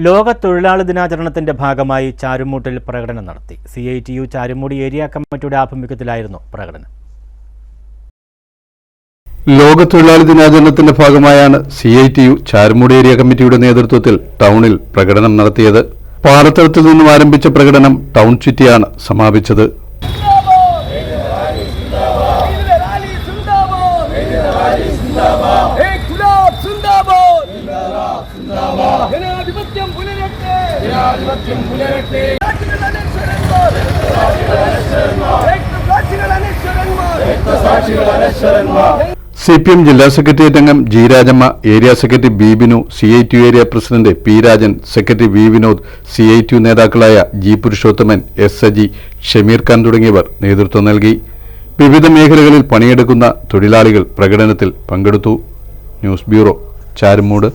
ലോക തൊഴിലാളി ദിനാചരണത്തിന്റെ ഭാഗമായി ചാരുമൂട്ടിൽ പ്രകടനം നടത്തി C I T U Charummood area കമ്മിറ്റിയുടെ ആഭിമുഖ്യത്തിലായിരുന്നു പ്രകടനം ലോക തൊഴിലാളി ദിനാചരണത്തിന്റെ ഭാഗമായാണ് C I T U Charummood area കമ്മിറ്റിയുടെ നേതൃത്വത്തിൽ ടൗണിൽ പ്രകടനം നടത്തിയത് പാറത്തളത്തിൽ നിന്നും ആരംഭിച്ച പ്രകടനം ടൗൺ ചുറ്റിയാണ് സമാപിച്ചത് ജനാധിപത്യം പുലരട്ടെ. സി പി എം ജില്ലാ സെക്രട്ടേറിയറ്റ് അംഗം G Rajamma area secretary B Binu C I T area president P Rajan secretary V Vinod C I T നേതാക്കളായ ജി പുരുഷോത്തമൻ എസ് സജി ഷമീർ ഖാൻ തുടങ്ങിയവർ നേതൃത്വം നൽകി. വിവിധ മേഖലകളിൽ പണിയെടുക്കുന്ന തൊഴിലാളികൾ പ്രകടനത്തിൽ പങ്കെടുത്തു. News bureau Charummood.